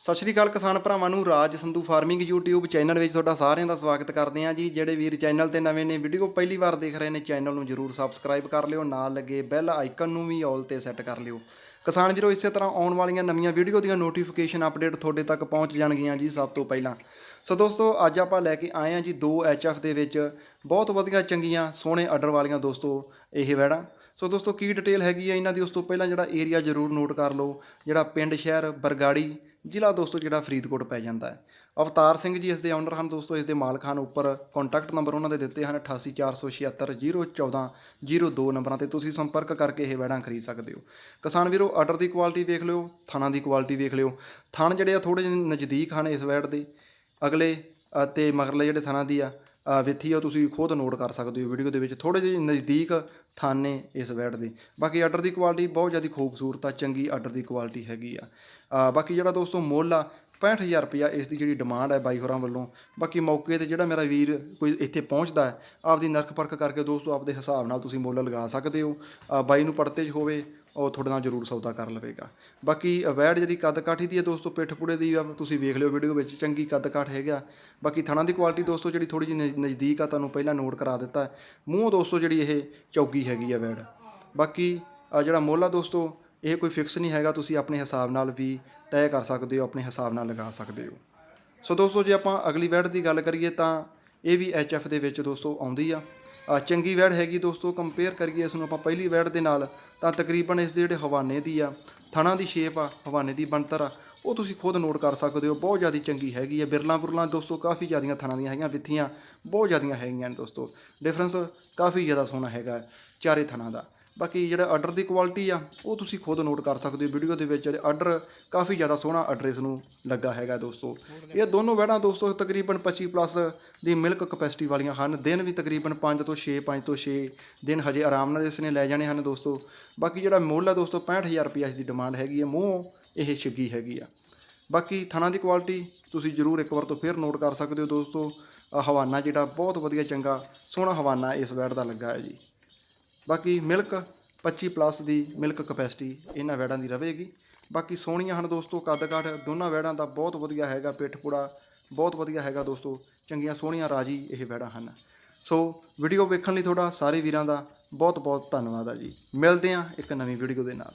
ਸਤਿ ਸ਼੍ਰੀ ਅਕਾਲ ਕਿਸਾਨ ਭਰਾਵਾਂ ਨੂੰ, Raj Sandhu farming YouTube channel ਵਿੱਚ ਤੁਹਾਡਾ ਸਾਰਿਆਂ ਦਾ ਸਵਾਗਤ ਕਰਦੇ ਹਾਂ ਜੀ। ਜਿਹੜੇ ਵੀਰ ਚੈਨਲ ਤੇ ਨਵੇਂ ਨੇ, ਵੀਡੀਓ ਪਹਿਲੀ ਵਾਰ ਦੇਖ ਰਹੇ ਨੇ, ਚੈਨਲ ਨੂੰ ਜਰੂਰ ਸਬਸਕ੍ਰਾਈਬ ਕਰ ਲਿਓ, ਨਾਲ ਲੱਗੇ ਬੈਲ ਆਈਕਨ ਨੂੰ ਵੀ ਆਲ ਤੇ ਸੈੱਟ ਕਰ ਲਿਓ। ਕਿਸਾਨ ਵੀਰੋ, ਇਸੇ ਤਰ੍ਹਾਂ ਆਉਣ ਵਾਲੀਆਂ ਨਵੀਆਂ ਵੀਡੀਓ ਦੀਆਂ ਨੋਟੀਫਿਕੇਸ਼ਨ ਅਪਡੇਟ ਤੁਹਾਡੇ ਤੱਕ ਪਹੁੰਚ ਜਾਣਗੀਆਂ ਜੀ ਸਭ ਤੋਂ ਪਹਿਲਾਂ। ਸੋ ਦੋਸਤੋ, ਅੱਜ ਆਪਾਂ ਲੈ ਕੇ ਆਏ ਹਾਂ ਜੀ ਦੋ ਐਚਐਫ ਦੇ ਵਿੱਚ, ਬਹੁਤ ਵਧੀਆ, ਚੰਗੀਆਂ, ਸੋਹਣੇ ਆਰਡਰ ਵਾਲੀਆਂ ਦੋਸਤੋ, ਇਹ ਵੈੜਾਂ ਸੋ ਦੋਸਤੋ, ਕੀ ਡਿਟੇਲ ਹੈਗੀ ਹੈ ਇਹਨਾਂ ਦੀ, ਉਸ ਤੋਂ ਪਹਿਲਾਂ ਜਿਹੜਾ ਏਰੀਆ ਜ਼ਰੂਰ ਨੋਟ ਕਰ ਲਓ। ਜਿਹੜਾ ਪਿੰਡ, ਸ਼ਹਿਰ, ਬਰਗਾੜੀ ਜ਼ਿਲ੍ਹਾ ਦੋਸਤੋ ਜਿਹੜਾ ਫਰੀਦਕੋਟ ਪੈ ਜਾਂਦਾ ਹੈ। ਅਵਤਾਰ ਸਿੰਘ ਜੀ ਇਸ ਦੇ ਓਨਰ ਹਨ ਦੋਸਤੋ, ਇਸ ਦੇ ਮਾਲਕ ਹਨ। ਉੱਪਰ ਕੰਟੈਕਟ ਨੰਬਰ ਉਹਨਾਂ ਦੇ ਦਿੱਤੇ ਹਨ 8847601402 ਨੰਬਰਾਂ ਤੇ ਤੁਸੀਂ ਸੰਪਰਕ ਕਰਕੇ ਇਹ ਵੈੜਾਂ ਖਰੀਦ ਸਕਦੇ ਹੋ। ਕਿਸਾਨ ਵੀਰੋ ਆਰਡਰ ਦੀ ਕੁਆਲਿਟੀ ਵੇਖ ਲਿਓ, ਥਾਣਾ ਦੀ ਕੁਆਲਿਟੀ ਵੇਖ ਲਿਓ। ਥਾਣ ਜਿਹੜੇ ਆ ਥੋੜੇ ਜਿਹੇ ਨਜ਼ਦੀਕ ਹਨ ਇਸ ਵੈੜ ਦੇ। ਅਗਲੇ ਅਤੇ ਮਗਰਲੇ ਜਿਹੜੇ ਥਾਣਾ ਦੀ ਆ ਵਿੱਥੀ ਆ, ਤੁਸੀਂ ਖੁਦ ਨੋਟ ਕਰ ਸਕਦੇ ਹੋ ਵੀਡੀਓ ਦੇ ਵਿੱਚ। ਥੋੜੇ ਜਿਹੇ ਨਜ਼ਦੀਕ ਥਾਨੇ ਇਸ ਵੈੜ ਦੇ। ਬਾਕੀ ਆਰਡਰ ਦੀ ਕੁਆਲਿਟੀ ਬਹੁਤ ਜ਼ਿਆਦਾ ਖੂਬਸੂਰਤ ਆ, ਚੰਗੀ ਆਰਡਰ ਦੀ ਕੁਆਲਿਟੀ ਹੈਗੀ ਆ। ਬਾਕੀ ਜਿਹੜਾ ਦੋਸਤੋ ਮੁੱਲ ਆ 65000 ਰੁਪਇਆ ਇਸ ਦੀ ਜਿਹੜੀ ਡਿਮਾਂਡ ਹੈ ਬਾਈ ਹੋਰਾਂ ਵੱਲੋਂ। ਬਾਕੀ ਮੌਕੇ ਤੇ ਜਿਹੜਾ ਮੇਰਾ ਵੀਰ ਕੋਈ ਇੱਥੇ ਪਹੁੰਚਦਾ ਹੈ, ਆਪਦੀ ਨਰਕ ਪਰਖ ਕਰਕੇ ਦੋਸਤੋ ਆਪਦੇ ਹਿਸਾਬ ਨਾਲ ਤੁਸੀਂ ਮੁੱਲ ਲਗਾ ਸਕਦੇ ਹੋ। ਬਾਈ ਨੂੰ ਪੜਤੇ 'ਚ ਹੋਵੇ ਉਹ ਤੁਹਾਡੇ ਨਾਲ ਜ਼ਰੂਰ ਸੌਦਾ ਕਰ ਲਵੇਗਾ। ਬਾਕੀ ਵੈੜ ਜਿਹੜੀ ਕੱਦ ਕਾਠੀ ਦੀ ਹੈ ਦੋਸਤੋ ਪਿੱਠ ਪੂੜੇ ਦੀ ਤੁਸੀਂ ਵੇਖ ਲਿਓ ਵੀਡੀਓ ਵਿੱਚ, ਚੰਗੀ ਕੱਦ ਕਾਠ ਹੈਗਾ ਬਾਕੀ ਥਣਾ ਦੀ ਕੁਆਲਿਟੀ ਦੋਸਤੋ, ਜਿਹੜੀ ਥੋੜੀ ਜਿਹੀ ਨਜ਼ਦੀਕ ਆ, ਤੁਹਾਨੂੰ ਪਹਿਲਾਂ ਨੋਟ ਕਰਾ ਦਿੱਤਾ। ਮੂੰਹ ਦੋਸਤੋ ਜਿਹੜੀ ਇਹ ਚੌਗੀ ਹੈਗੀ ਆ ਵੈੜ ਬਾਕੀ ਜਿਹੜਾ ਮੁੱਲ ਆ ਦੋਸਤੋ, ਇਹ ਕੋਈ ਫਿਕਸ ਨਹੀਂ ਹੈਗਾ, ਤੁਸੀਂ ਆਪਣੇ ਹਿਸਾਬ ਨਾਲ ਵੀ ਤੈਅ ਕਰ ਸਕਦੇ ਹੋ, ਆਪਣੇ ਹਿਸਾਬ ਨਾਲ ਲਗਾ ਸਕਦੇ ਹੋ। ਸੋ ਦੋਸਤੋ, ਜੇ ਆਪਾਂ ਅਗਲੀ ਵੈੜ ਦੀ ਗੱਲ ਕਰੀਏ ਤਾਂ ਇਹ ਵੀ ਐਫ ਦੇ ਵਿੱਚ ਦੋਸਤੋ ਆਉਂਦੀ ਆ। ਚੰਗੀ ਵੈੜ ਹੈਗੀ ਦੋਸਤੋ ਕੰਪੇਅਰ ਕਰੀਏ ਇਸ ਨੂੰ ਆਪਾਂ ਪਹਿਲੀ ਵੈੜ ਦੇ ਨਾਲ, ਤਾਂ ਤਕਰੀਬਨ ਇਸ ਦੇ ਜਿਹੜੇ ਹਵਾਨੇ ਦੀ ਆ, ਥਣਾ ਦੀ ਸ਼ੇਪ ਆ, ਹਵਾਨੇ ਦੀ ਬਣਤਰ ਆ, ਉਹ ਤੁਸੀਂ ਖੁਦ ਨੋਟ ਕਰ ਸਕਦੇ ਹੋ। ਬਹੁਤ ਜ਼ਿਆਦਾ ਚੰਗੀ ਹੈਗੀ ਹੈ ਬਿਰਲਾਂ ਬੁਰਲਾਂ ਦੋਸਤੋ ਕਾਫੀ ਜ਼ਿਆਦੀਆਂ ਥਣਾ ਦੀਆਂ ਹੈਗੀਆਂ, ਵਿੱਥੀਆਂ ਬਹੁਤ ਜ਼ਿਆਦੀਆਂ ਹੈਗੀਆਂ ਨੇ ਦੋਸਤੋ। ਡਿਫਰੈਂਸ ਕਾਫੀ ਜ਼ਿਆਦਾ ਸੋਹਣਾ ਹੈਗਾ ਚਾਰੇ ਥਣਾ ਦਾ। ਬਾਕੀ ਜਿਹੜਾ ਆਰਡਰ ਦੀ ਕੁਆਲਿਟੀ ਆ, ਉਹ ਤੁਸੀਂ ਖੁਦ ਨੋਟ ਕਰ ਸਕਦੇ ਹੋ ਵੀਡੀਓ ਦੇ ਵਿੱਚ। ਆਰਡਰ ਕਾਫੀ ਜ਼ਿਆਦਾ ਸੋਹਣਾ ਐਡਰੈਸ ਨੂੰ ਲੱਗਾ ਹੈਗਾ ਦੋਸਤੋ। ਇਹ ਦੋਨੋਂ ਵੈੜਾਂ ਦੋਸਤੋ ਤਕਰੀਬਨ 25 ਪਲੱਸ ਦੀ ਮਿਲਕ ਕਪੈਸਿਟੀ ਵਾਲੀਆਂ ਹਨ। ਦਿਨ ਵੀ ਤਕਰੀਬਨ 5 ਤੋਂ 6 5 ਤੋਂ 6 ਦਿਨ ਹਜੇ ਆਰਾਮ ਨਾਲ ਇਸ ਨੇ ਲੈ ਜਾਣੇ ਹਨ ਦੋਸਤੋ। ਬਾਕੀ ਜਿਹੜਾ ਮੁੱਲ ਆ ਦੋਸਤੋ 65000 ਰੁਪਏ ਇਸ ਦੀ ਡਿਮਾਂਡ ਹੈਗੀ ਹੈ। ਮੂੰਹ ਇਹ ਛਿੱਗੀ ਹੈਗੀ ਆ। ਬਾਕੀ ਥਣਾ ਦੀ ਕੁਆਲਿਟੀ ਤੁਸੀਂ ਜ਼ਰੂਰ ਇੱਕ ਵਾਰ ਤੋਂ ਫਿਰ ਨੋਟ ਕਰ ਸਕਦੇ ਹੋ ਦੋਸਤੋ। ਹਵਾਨਾ ਜਿਹੜਾ ਬਹੁਤ ਵਧੀਆ ਚੰਗਾ, ਸੋਹਣਾ ਹਵਾਨਾ ਇਸ ਵੈੜ ਦਾ ਲੱਗਾ ਹੈ ਜੀ। ਬਾਕੀ ਮਿਲਕ 25 ਪਲੱਸ ਦੀ ਮਿਲਕ ਕਪੈਸਿਟੀ ਇਹਨਾਂ ਵੈੜਾਂ ਦੀ ਰਹੇਗੀ। ਬਾਕੀ ਸੋਹਣੀਆਂ ਹਨ ਦੋਸਤੋ ਕੱਦ ਕਾਠ ਦੋਨਾਂ ਵੈੜਾਂ ਦਾ ਬਹੁਤ ਵਧੀਆ ਹੈਗਾ, ਪਿੱਠ ਪੁੜਾ ਬਹੁਤ ਵਧੀਆ ਹੈਗਾ ਦੋਸਤੋ, ਚੰਗੀਆਂ ਸੋਹਣੀਆਂ ਰਾਜੀ ਇਹ ਵੈੜਾਂ ਹਨ। ਸੋ ਵੀਡੀਓ ਵੇਖਣ ਲਈ ਤੁਹਾਡਾ ਸਾਰੇ ਵੀਰਾਂ ਦਾ ਬਹੁਤ ਬਹੁਤ ਧੰਨਵਾਦ ਆ ਜੀ। ਮਿਲਦੇ ਹਾਂ ਇੱਕ ਨਵੀਂ ਵੀਡੀਓ ਦੇ ਨਾਲ।